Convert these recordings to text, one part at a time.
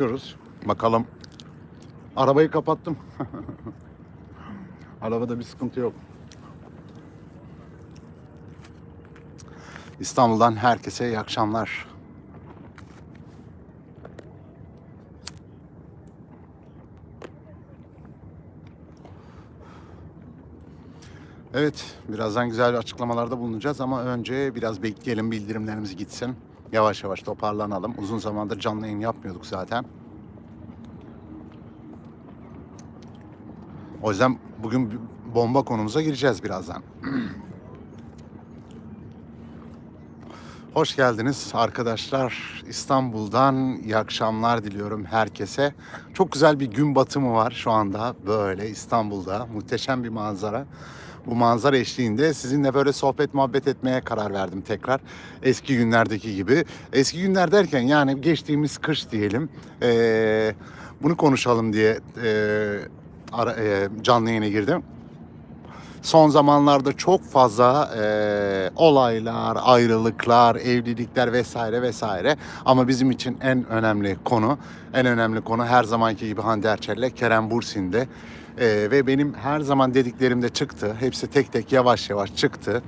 Diyoruz. Bakalım. Arabayı kapattım. Arabada bir sıkıntı yok. İstanbul'dan herkese iyi akşamlar. Evet, birazdan güzel açıklamalarda bulunacağız ama önce biraz bekleyelim bildirimlerimiz gitsin. Yavaş yavaş toparlanalım. Uzun zamandır canlı yayın yapmıyorduk zaten. O yüzden bugün bomba konumuza gireceğiz birazdan. Hoş geldiniz arkadaşlar. İstanbul'dan iyi akşamlar diliyorum herkese. Çok güzel bir gün batımı var şu anda böyle İstanbul'da. Muhteşem bir manzara. Bu manzara eşliğinde sizinle böyle sohbet muhabbet etmeye karar verdim tekrar. Eski günlerdeki gibi. Eski günler derken yani geçtiğimiz kış diyelim. Ee, bunu konuşalım diye ee, ara, ee, canlı yayına girdim son zamanlarda çok fazla e, olaylar, ayrılıklar, evlilikler vesaire vesaire. Ama bizim için en önemli konu, en önemli konu her zamanki gibi Hande Erçel'le Kerem Bursin'de. E, ve benim her zaman dediklerim de çıktı. Hepsi tek tek yavaş yavaş çıktı.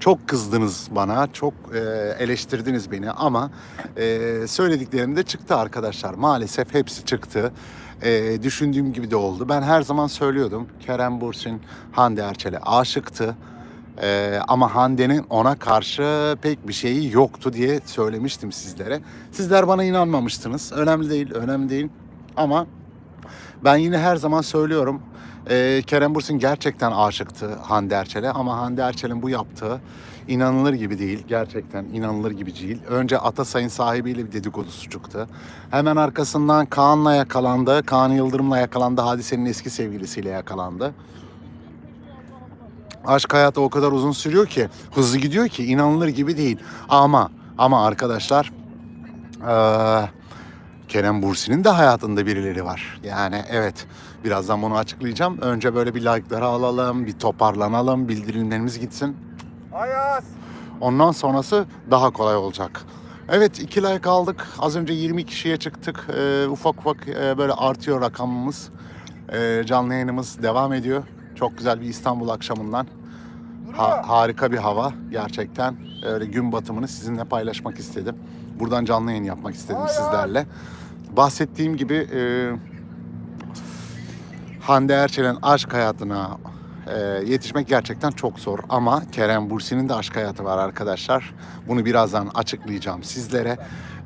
Çok kızdınız bana, çok e, eleştirdiniz beni ama e, söylediklerim de çıktı arkadaşlar. Maalesef hepsi çıktı. E, düşündüğüm gibi de oldu. Ben her zaman söylüyordum. Kerem Bursin Hande Erçel'e aşıktı. E, ama Hande'nin ona karşı pek bir şeyi yoktu diye söylemiştim sizlere. Sizler bana inanmamıştınız. Önemli değil, önemli değil. Ama ben yine her zaman söylüyorum. Ee, Kerem Bursin gerçekten aşıktı Hande Erçel'e ama Hande Erçel'in bu yaptığı inanılır gibi değil. Gerçekten inanılır gibi değil. Önce Atasay'ın sahibiyle bir dedikodusu çıktı. Hemen arkasından Kaan'la yakalandı. Kaan Yıldırım'la yakalandı. Hadise'nin eski sevgilisiyle yakalandı. Aşk hayatı o kadar uzun sürüyor ki, hızlı gidiyor ki inanılır gibi değil. Ama ama arkadaşlar eee Kerem Bursi'nin de hayatında birileri var. Yani evet birazdan bunu açıklayacağım. Önce böyle bir like'ları alalım, bir toparlanalım, bildirimlerimiz gitsin. Ayaz. Ondan sonrası daha kolay olacak. Evet iki like aldık. Az önce 20 kişiye çıktık. Ee, ufak ufak e, böyle artıyor rakamımız. Ee, canlı yayınımız devam ediyor. Çok güzel bir İstanbul akşamından. Ha- harika bir hava gerçekten. Öyle gün batımını sizinle paylaşmak istedim. Buradan canlı yayın yapmak istedim sizlerle. Bahsettiğim gibi e, Hande Erçel'in aşk hayatına e, yetişmek gerçekten çok zor. Ama Kerem Bursi'nin de aşk hayatı var arkadaşlar. Bunu birazdan açıklayacağım sizlere.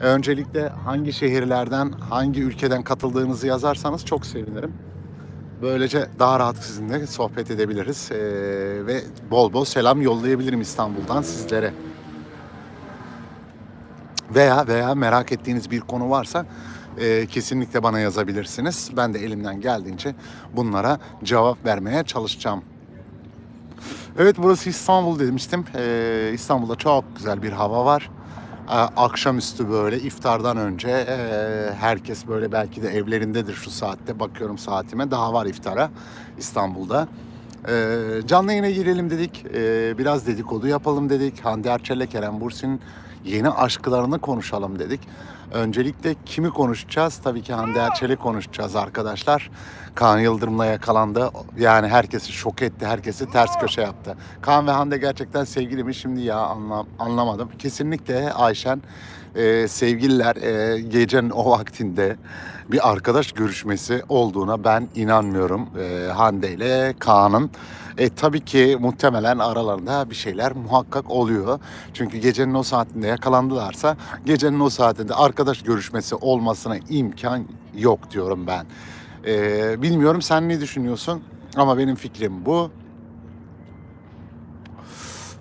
Öncelikle hangi şehirlerden, hangi ülkeden katıldığınızı yazarsanız çok sevinirim. Böylece daha rahat sizinle sohbet edebiliriz. Ee, ve bol bol selam yollayabilirim İstanbul'dan sizlere. Veya veya merak ettiğiniz bir konu varsa e, kesinlikle bana yazabilirsiniz. Ben de elimden geldiğince bunlara cevap vermeye çalışacağım. Evet burası İstanbul demiştim. Ee, İstanbul'da çok güzel bir hava var. Ee, akşamüstü böyle iftardan önce e, herkes böyle belki de evlerindedir şu saatte. Bakıyorum saatime daha var iftara İstanbul'da. Ee, canlı yayına girelim dedik. Ee, biraz dedikodu yapalım dedik. Hande Erçel'le Kerem Bursin yeni aşklarını konuşalım dedik. Öncelikle kimi konuşacağız? Tabii ki Hande Erçel'i konuşacağız arkadaşlar. Kaan Yıldırım'la yakalandı. Yani herkesi şok etti, herkesi ters köşe yaptı. Kaan ve Hande gerçekten sevgili mi? Şimdi ya anla, anlamadım. Kesinlikle Ayşen e, sevgililer e, gecenin o vaktinde bir arkadaş görüşmesi olduğuna ben inanmıyorum. E, Hande ile Kaan'ın. E, tabii ki muhtemelen aralarında bir şeyler muhakkak oluyor. Çünkü gecenin o saatinde yakalandılarsa gecenin o saatinde arkadaş görüşmesi olmasına imkan yok diyorum ben. E, bilmiyorum sen ne düşünüyorsun ama benim fikrim bu.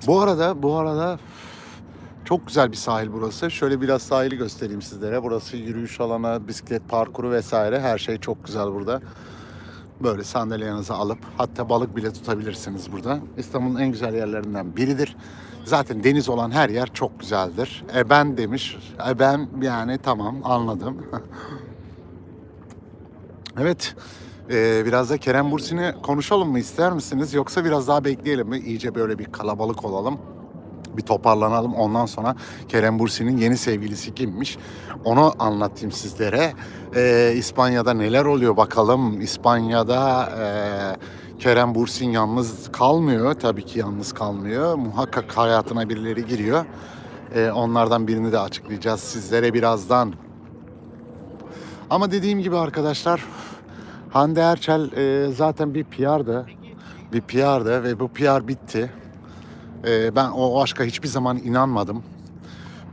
Bu arada bu arada çok güzel bir sahil burası. Şöyle biraz sahili göstereyim sizlere. Burası yürüyüş alanı, bisiklet parkuru vesaire. Her şey çok güzel burada. Böyle sandalyenizi alıp hatta balık bile tutabilirsiniz burada. İstanbul'un en güzel yerlerinden biridir. Zaten deniz olan her yer çok güzeldir. E ben demiş. E ben yani tamam anladım. evet. e, biraz da Kerem Bursin'i konuşalım mı ister misiniz? Yoksa biraz daha bekleyelim mi? İyice böyle bir kalabalık olalım. Bir toparlanalım. Ondan sonra Kerem Bursi'nin yeni sevgilisi kimmiş? Onu anlatayım sizlere. Ee, İspanya'da neler oluyor bakalım. İspanya'da e, Kerem Bursin yalnız kalmıyor. Tabii ki yalnız kalmıyor. Muhakkak hayatına birileri giriyor. Ee, onlardan birini de açıklayacağız sizlere birazdan. Ama dediğim gibi arkadaşlar Hande Erçel e, zaten bir PR'dı. Bir PR'dı ve bu PR bitti. E, ben o aşka hiçbir zaman inanmadım.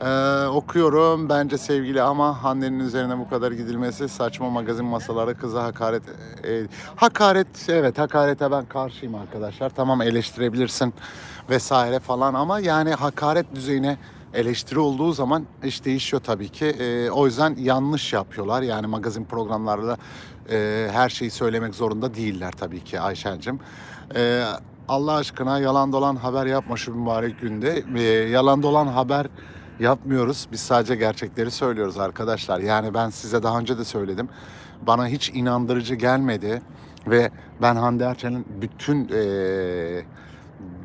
E, okuyorum bence sevgili ama Hande'nin üzerine bu kadar gidilmesi saçma magazin masaları kıza hakaret. e, hakaret evet hakarete ben karşıyım arkadaşlar. Tamam eleştirebilirsin vesaire falan ama yani hakaret düzeyine eleştiri olduğu zaman iş değişiyor tabii ki. E, o yüzden yanlış yapıyorlar. Yani magazin programlarla e, her şeyi söylemek zorunda değiller tabii ki Ayşen'cim. E, Allah aşkına yalan dolan haber yapma şu mübarek günde. E, yalan dolan haber yapmıyoruz. Biz sadece gerçekleri söylüyoruz arkadaşlar. Yani ben size daha önce de söyledim. Bana hiç inandırıcı gelmedi ve ben Hande Erçel'in bütün e,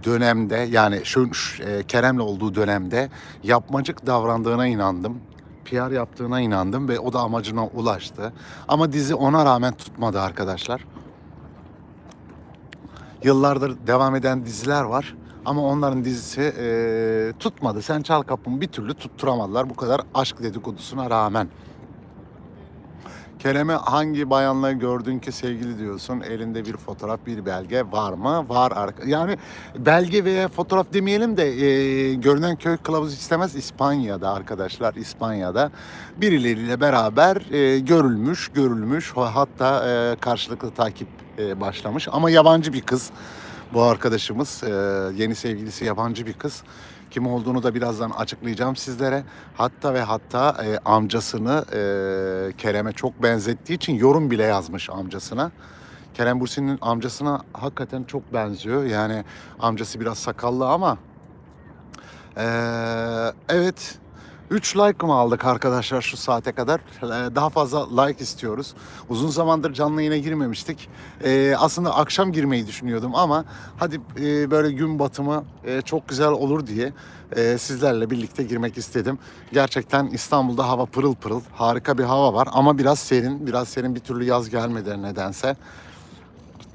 dönemde yani şu, e, Kerem'le olduğu dönemde yapmacık davrandığına inandım. PR yaptığına inandım ve o da amacına ulaştı. Ama dizi ona rağmen tutmadı arkadaşlar. Yıllardır devam eden diziler var. Ama onların dizisi e, tutmadı. Sen Çal Kapımı bir türlü tutturamadılar. Bu kadar aşk dedikodusuna rağmen. Kerem'i hangi bayanla gördün ki sevgili diyorsun? Elinde bir fotoğraf, bir belge var mı? Var. arka- Yani belge veya fotoğraf demeyelim de e, görünen köy kılavuz istemez İspanya'da arkadaşlar. İspanya'da birileriyle beraber e, görülmüş, görülmüş. Hatta e, karşılıklı takip e, başlamış. Ama yabancı bir kız. Bu arkadaşımız e, yeni sevgilisi yabancı bir kız. Kim olduğunu da birazdan açıklayacağım sizlere. Hatta ve hatta e, amcasını e, Kerem'e çok benzettiği için yorum bile yazmış amcasına. Kerem Bursin'in amcasına hakikaten çok benziyor. Yani amcası biraz sakallı ama e, evet 3 like mı aldık arkadaşlar şu saate kadar? E, Daha fazla like istiyoruz. Uzun zamandır canlı yayına girmemiştik. E, aslında akşam girmeyi düşünüyordum ama hadi e, böyle gün batımı e, çok güzel olur diye e, sizlerle birlikte girmek istedim. Gerçekten İstanbul'da hava pırıl pırıl. Harika bir hava var ama biraz serin. Biraz serin bir türlü yaz gelmedi nedense.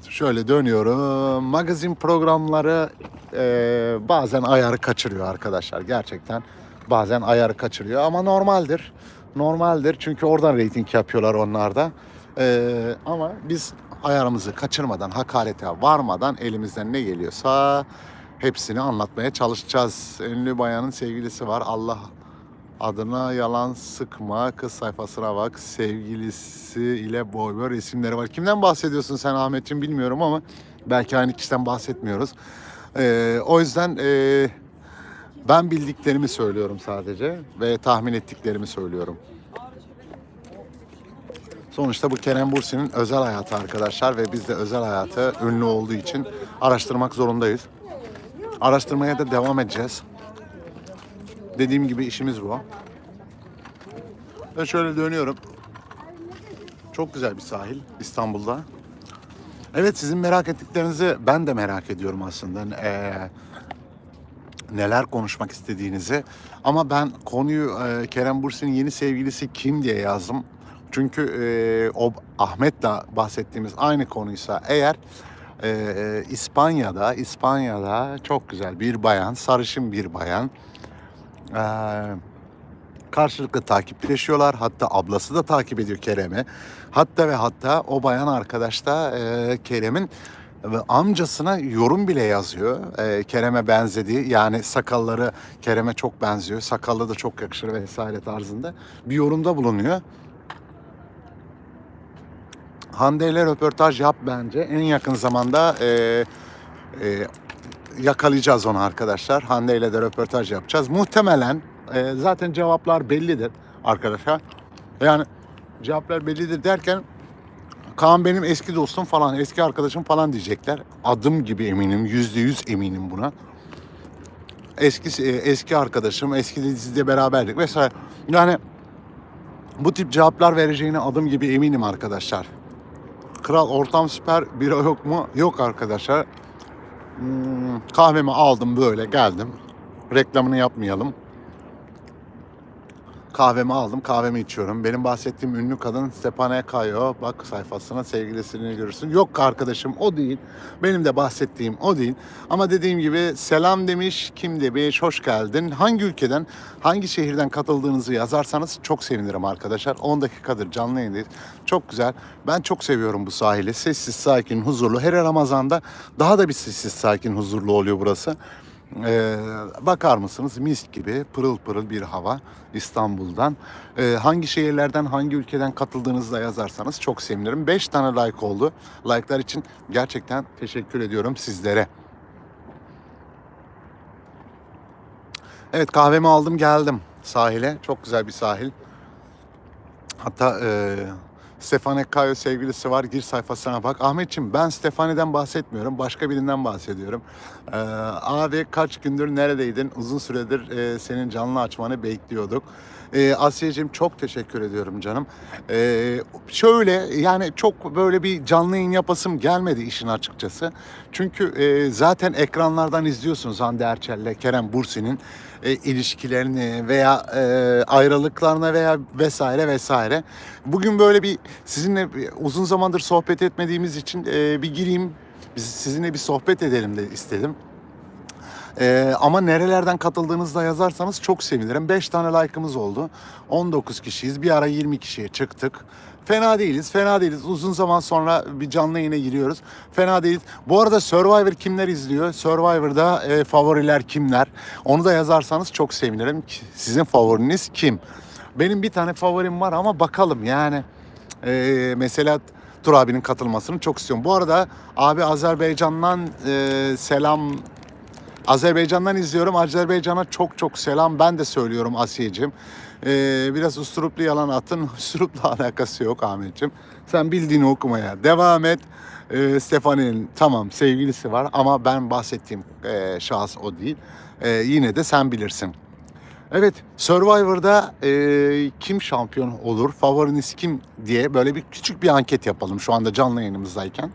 Şöyle dönüyorum. Magazin programları bazen ayarı kaçırıyor arkadaşlar. Gerçekten bazen ayarı kaçırıyor ama normaldir. Normaldir çünkü oradan reyting yapıyorlar onlar da. E, ama biz ayarımızı kaçırmadan, hakarete varmadan elimizden ne geliyorsa hepsini anlatmaya çalışacağız. Ünlü bayanın sevgilisi var. Allah adına yalan sıkma. Kız sayfasına bak. Sevgilisi ile boy boy resimleri var. Kimden bahsediyorsun sen Ahmetciğim bilmiyorum ama belki aynı kişiden bahsetmiyoruz. Ee, o yüzden e, ben bildiklerimi söylüyorum sadece ve tahmin ettiklerimi söylüyorum. Sonuçta bu Kerem Bursi'nin özel hayatı arkadaşlar ve biz de özel hayatı ünlü olduğu için araştırmak zorundayız. Araştırmaya da devam edeceğiz. Dediğim gibi işimiz bu. Ve şöyle dönüyorum. Çok güzel bir sahil İstanbul'da. Evet sizin merak ettiklerinizi ben de merak ediyorum aslında. Ee, neler konuşmak istediğinizi. Ama ben konuyu e, Kerem Bursi'nin yeni sevgilisi kim diye yazdım. Çünkü e, o Ahmet'le bahsettiğimiz aynı konuysa eğer e, İspanya'da İspanya'da çok güzel bir bayan, sarışın bir bayan. E, karşılıklı takipleşiyorlar. Hatta ablası da takip ediyor Kerem'i. Hatta ve hatta o bayan arkadaş da e, Kerem'in ve amcasına yorum bile yazıyor. E, Kerem'e benzediği yani sakalları Kerem'e çok benziyor. Sakallı da çok yakışır vesaire tarzında bir yorumda bulunuyor. Hande ile röportaj yap bence. En yakın zamanda e, e, yakalayacağız onu arkadaşlar. Hande ile de röportaj yapacağız. Muhtemelen e, zaten cevaplar bellidir arkadaşlar. Yani cevaplar bellidir derken Kaan benim eski dostum falan, eski arkadaşım falan diyecekler. Adım gibi eminim, yüzde yüz eminim buna. Eski e, eski arkadaşım, eski dizide beraberdik vesaire. Yani bu tip cevaplar vereceğine adım gibi eminim arkadaşlar. Kral ortam süper, bira yok mu? Yok arkadaşlar. Hmm, kahvemi aldım böyle geldim. reklamını yapmayalım. Kahvemi aldım, kahvemi içiyorum. Benim bahsettiğim ünlü kadın Stepane Kayo. Bak sayfasına sevgilisini görürsün. Yok arkadaşım o değil. Benim de bahsettiğim o değil. Ama dediğim gibi selam demiş, kim demiş, hoş geldin. Hangi ülkeden, hangi şehirden katıldığınızı yazarsanız çok sevinirim arkadaşlar. 10 dakikadır canlı yayındayız. Çok güzel. Ben çok seviyorum bu sahili. Sessiz, sakin, huzurlu. Her Ramazan'da daha da bir sessiz, sakin, huzurlu oluyor burası. Ee, bakar mısınız mis gibi pırıl pırıl bir hava İstanbul'dan. Ee, hangi şehirlerden hangi ülkeden katıldığınızı da yazarsanız çok sevinirim. 5 tane like oldu. Like'lar için gerçekten teşekkür ediyorum sizlere. Evet kahvemi aldım geldim sahile. Çok güzel bir sahil. Hatta e, Stefane Kayo sevgilisi var. Gir sayfasına bak. Ahmetçim ben Stefane'den bahsetmiyorum. Başka birinden bahsediyorum. E, abi kaç gündür neredeydin? Uzun süredir e, senin canlı açmanı bekliyorduk. E, Asya'cığım çok teşekkür ediyorum canım. E, şöyle yani çok böyle bir canlı yayın yapasım gelmedi işin açıkçası. Çünkü e, zaten ekranlardan izliyorsunuz Hande Erçel'le Kerem Bursi'nin e, ilişkilerini veya e, ayrılıklarına veya vesaire vesaire. Bugün böyle bir sizinle uzun zamandır sohbet etmediğimiz için e, bir gireyim biz sizinle bir sohbet edelim de istedim. Ee, ama nerelerden katıldığınızı da yazarsanız çok sevinirim. 5 tane like'ımız oldu. 19 kişiyiz. Bir ara 20 kişiye çıktık. Fena değiliz, fena değiliz. Uzun zaman sonra bir canlı yayına giriyoruz. Fena değiliz. Bu arada Survivor kimler izliyor? Survivor'da e, favoriler kimler? Onu da yazarsanız çok sevinirim. Sizin favoriniz kim? Benim bir tane favorim var ama bakalım yani. E, mesela Tur abinin katılmasını çok istiyorum. Bu arada abi Azerbaycan'dan e, selam Azerbaycan'dan izliyorum. Azerbaycan'a çok çok selam. Ben de söylüyorum Asiye'cim. Ee, biraz usturuplu yalan atın. Usturupla alakası yok Ahmet'ciğim. Sen bildiğini okumaya devam et. Ee, Stefani'nin tamam sevgilisi var ama ben bahsettiğim e, şahıs o değil. Ee, yine de sen bilirsin. Evet, Survivor'da e, kim şampiyon olur, favoriniz kim diye böyle bir küçük bir anket yapalım şu anda canlı yayınımızdayken.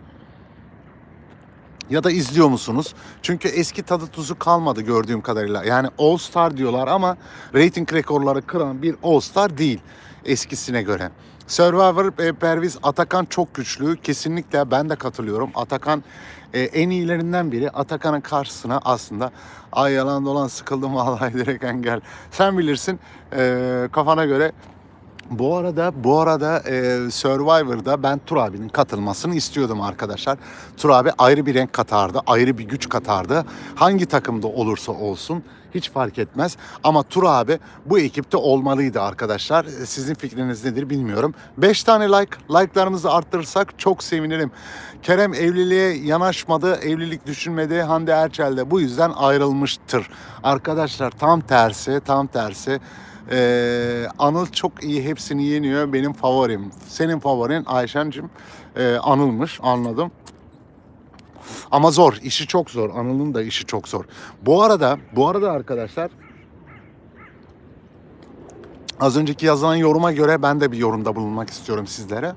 Ya da izliyor musunuz? Çünkü eski tadı tuzu kalmadı gördüğüm kadarıyla. Yani All Star diyorlar ama rating rekorları kıran bir All Star değil eskisine göre. Survivor e, Perviz Atakan çok güçlü. Kesinlikle ben de katılıyorum. Atakan e, en iyilerinden biri. Atakan'ın karşısına aslında ay yalan dolan sıkıldım vallahi direkt engel. Sen bilirsin e, kafana göre bu arada bu arada e, Survivor'da ben Tur abinin katılmasını istiyordum arkadaşlar. Tur abi ayrı bir renk katardı, ayrı bir güç katardı. Hangi takımda olursa olsun hiç fark etmez. Ama Tur abi bu ekipte olmalıydı arkadaşlar. E, Sizin fikriniz nedir bilmiyorum. 5 tane like, like'larımızı arttırırsak çok sevinirim. Kerem evliliğe yanaşmadı, evlilik düşünmedi. Hande Erçel de bu yüzden ayrılmıştır. Arkadaşlar tam tersi, tam tersi. Ee, Anıl çok iyi hepsini yeniyor. Benim favorim. Senin favorin Ayşen'cim ee, Anıl'mış anladım. Ama zor. işi çok zor. Anıl'ın da işi çok zor. Bu arada, bu arada arkadaşlar az önceki yazılan yoruma göre ben de bir yorumda bulunmak istiyorum sizlere.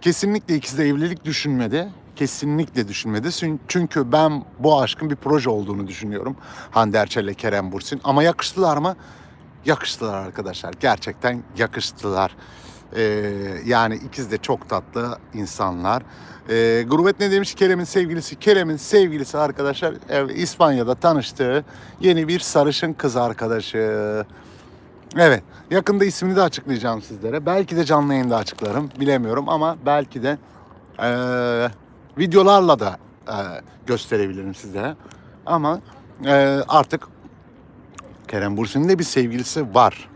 Kesinlikle ikisi de evlilik düşünmedi. Kesinlikle düşünmedi. Çün- Çünkü ben bu aşkın bir proje olduğunu düşünüyorum. Hande Erçel ile Kerem Bursin. Ama yakıştılar mı? Yakıştılar arkadaşlar. Gerçekten yakıştılar. Ee, yani ikisi de çok tatlı insanlar. Ee, Gurbet ne demiş? Kerem'in sevgilisi. Kerem'in sevgilisi arkadaşlar e, İspanya'da tanıştığı yeni bir sarışın kız arkadaşı. Evet. Yakında ismini de açıklayacağım sizlere. Belki de canlı yayında açıklarım. Bilemiyorum ama belki de eee, videolarla da eee, gösterebilirim sizlere. Ama eee, artık Kerem Bursin'in de bir sevgilisi var.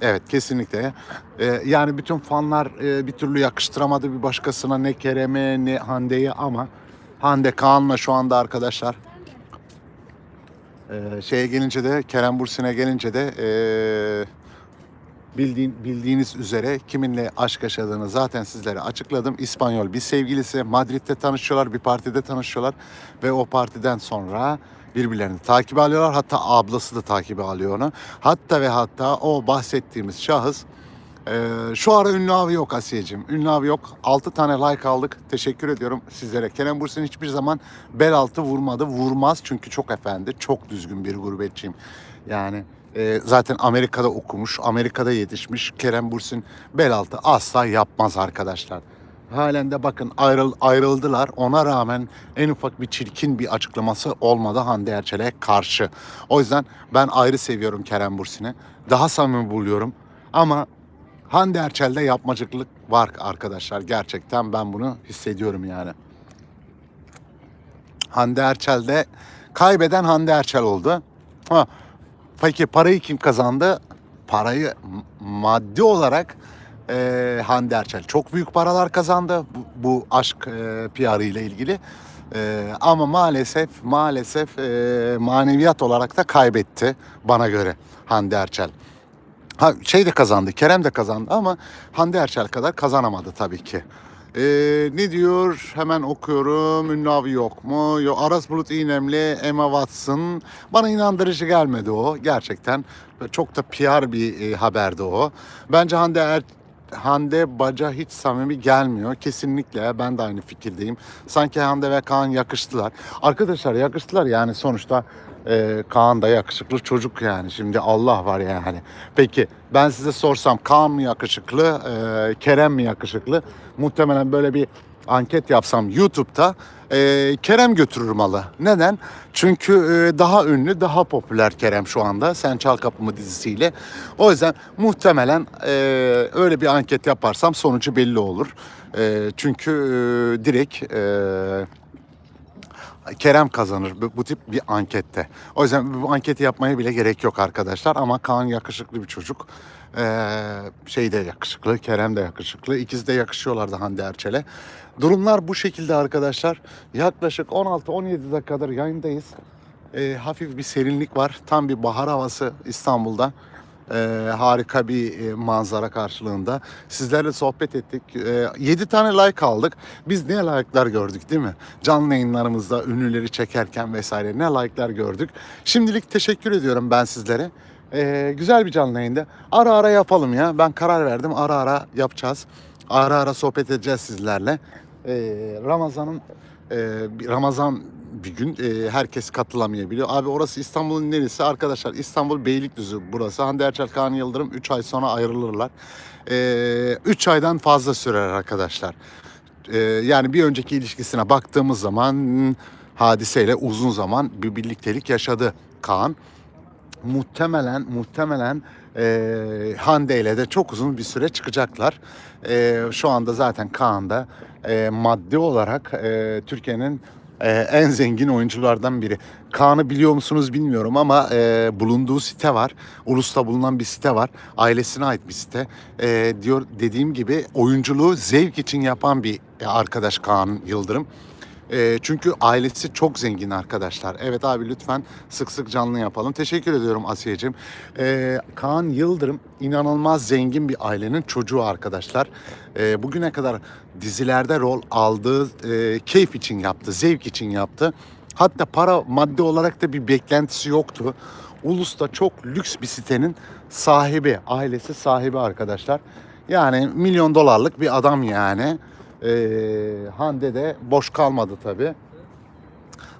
Evet kesinlikle. Eee, yani bütün fanlar eee, bir türlü yakıştıramadı bir başkasına ne Kerem'e ne Hande'ye ama Hande Kaan'la şu anda arkadaşlar ee, şeye gelince de Kerem Bursin'e gelince de ee, bildiğin, bildiğiniz üzere kiminle aşk yaşadığını zaten sizlere açıkladım. İspanyol bir sevgilisi Madrid'de tanışıyorlar, bir partide tanışıyorlar ve o partiden sonra birbirlerini takip alıyorlar. Hatta ablası da takibi alıyor onu. Hatta ve hatta o bahsettiğimiz şahıs Ee, şu ara ünlü abi yok Asiye'cim. Ünlü abi yok. 6 tane like aldık. Teşekkür ediyorum sizlere. Kerem Bursin hiçbir zaman bel altı vurmadı. Vurmaz çünkü çok efendi, çok düzgün bir gurbetçiyim. Yani e, zaten Amerika'da okumuş, Amerika'da yetişmiş. Kerem Bursin bel altı asla yapmaz arkadaşlar. Halen de bakın ayrıl, ayrıldılar. Ona rağmen en ufak bir çirkin bir açıklaması olmadı Hande Erçel'e karşı. O yüzden ben ayrı seviyorum Kerem Bursin'i. Daha samimi buluyorum. Ama Hande Erçel'de yapmacıklık var arkadaşlar. Gerçekten ben bunu hissediyorum yani. Hande Erçel'de kaybeden Hande Erçel oldu. Ha, peki parayı kim kazandı? Parayı maddi olarak e, Hande Erçel çok büyük paralar kazandı bu, bu aşk e, PR'ı ile ilgili. E, ama maalesef maalesef e, maneviyat olarak da kaybetti bana göre Hande Erçel. Ha şey de kazandı, Kerem de kazandı ama Hande Erçel kadar kazanamadı tabii ki. Ee, ne diyor? Hemen okuyorum. Ünlü abi yok mu? Yok. Aras Bulut İynemli, Emma Watson. Bana inandırıcı gelmedi o. Gerçekten çok da PR bir e, haberdi o. Bence Hande Er Hande Baca hiç samimi gelmiyor. Kesinlikle ben de aynı fikirdeyim. Sanki Hande ve Kaan yakıştılar. Arkadaşlar yakıştılar yani sonuçta e, Kaan da yakışıklı çocuk yani. Şimdi Allah var yani. Peki ben size sorsam Kaan mı yakışıklı, e, Kerem mi yakışıklı? Muhtemelen böyle bir anket yapsam YouTube'da e, Kerem götürür malı. Neden? Çünkü e, daha ünlü, daha popüler Kerem şu anda. Sen Çal Kapımı dizisiyle. O yüzden muhtemelen e, öyle bir anket yaparsam sonucu belli olur. E, çünkü e, direkt e, Kerem kazanır bu, bu tip bir ankette. O yüzden bu anketi yapmaya bile gerek yok arkadaşlar. Ama Kaan yakışıklı bir çocuk. Ee, şey de yakışıklı, Kerem de yakışıklı. İkisi de yakışıyorlardı Hande Erçel'e. Durumlar bu şekilde arkadaşlar. Yaklaşık 16-17 dakikadır yayındayız. Ee, hafif bir serinlik var. Tam bir bahar havası İstanbul'da. Ee, harika bir e, manzara karşılığında. Sizlerle sohbet ettik. Ee, 7 tane like aldık. Biz ne like'lar gördük değil mi? Canlı yayınlarımızda ünlüleri çekerken vesaire ne like'lar gördük. Şimdilik teşekkür ediyorum ben sizlere. Ee, güzel bir canlı yayında. Ara ara yapalım ya. Ben karar verdim. Ara ara yapacağız. Ara ara sohbet edeceğiz sizlerle. Ee, Ramazan'ın e, Ramazan bir gün e, herkes katılamayabiliyor. Abi orası İstanbul'un neresi? Arkadaşlar İstanbul Beylikdüzü burası. Hande Erçel Kaan Yıldırım 3 ay sonra ayrılırlar. 3 aydan fazla sürer arkadaşlar. Ee, yani bir önceki ilişkisine baktığımız zaman hadiseyle uzun zaman bir birliktelik yaşadı Kaan. Muhtemelen muhtemelen e, Hande ile de çok uzun bir süre çıkacaklar. E, şu anda zaten Kaan da e, maddi olarak e, Türkiye'nin e, en zengin oyunculardan biri. Kaan'ı biliyor musunuz bilmiyorum ama e, bulunduğu site var. Ulus'ta bulunan bir site var. Ailesine ait bir site. E, diyor dediğim gibi oyunculuğu zevk için yapan bir arkadaş Kaan Yıldırım. E, çünkü ailesi çok zengin arkadaşlar. Evet abi lütfen sık sık canlı yapalım. Teşekkür ediyorum Asiye'cim. E, Kaan Yıldırım inanılmaz zengin bir ailenin çocuğu arkadaşlar. E, bugüne kadar dizilerde rol aldığı e, keyif için yaptı, zevk için yaptı. Hatta para maddi olarak da bir beklentisi yoktu. Ulus'ta çok lüks bir sitenin sahibi, ailesi sahibi arkadaşlar. Yani milyon dolarlık bir adam yani. Ee, Hande de boş kalmadı tabii.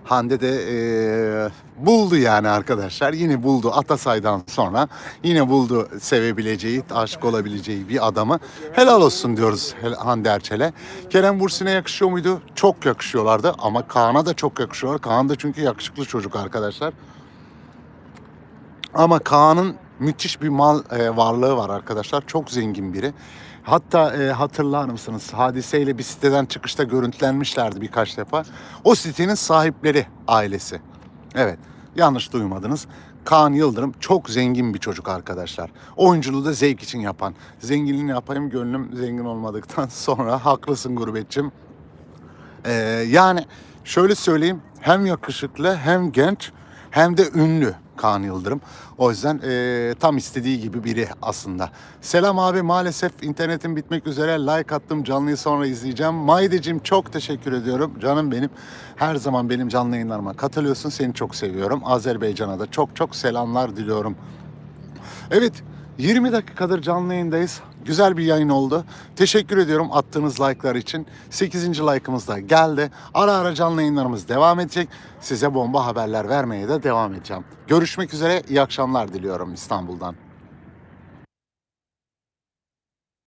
Hande de ee, buldu yani arkadaşlar. Yine buldu Atasay'dan sonra. Yine buldu sevebileceği, aşık olabileceği bir adamı. Helal olsun diyoruz Hande Erçel'e. Kerem Bursin'e yakışıyor muydu? Çok yakışıyorlardı ama Kaan'a da çok yakışıyor. Kaan da çünkü yakışıklı çocuk arkadaşlar. Ama Kaan'ın müthiş bir mal e, varlığı var arkadaşlar. Çok zengin biri. Hatta e, hatırlar mısınız? Hadiseyle bir siteden çıkışta görüntülenmişlerdi birkaç defa. O sitenin sahipleri ailesi. Evet, yanlış duymadınız. Kaan Yıldırım çok zengin bir çocuk arkadaşlar. Oyunculuğu da zevk için yapan. Zenginliğini yapayım gönlüm zengin olmadıktan sonra haklısın gurbetçim. Ee, yani şöyle söyleyeyim hem yakışıklı hem genç hem de ünlü Kaan Yıldırım. O yüzden ee, tam istediği gibi biri aslında. Selam abi maalesef internetim bitmek üzere like attım canlıyı sonra izleyeceğim. Maydeciğim çok teşekkür ediyorum canım benim. Her zaman benim canlı yayınlarıma katılıyorsun seni çok seviyorum. Azerbaycan'a da çok çok selamlar diliyorum. Evet 20 dakikadır canlı yayındayız. Güzel bir yayın oldu. Teşekkür ediyorum attığınız like'lar için. 8. like'ımız da geldi. Ara ara canlı yayınlarımız devam edecek. Size bomba haberler vermeye de devam edeceğim. Görüşmek üzere. İyi akşamlar diliyorum İstanbul'dan.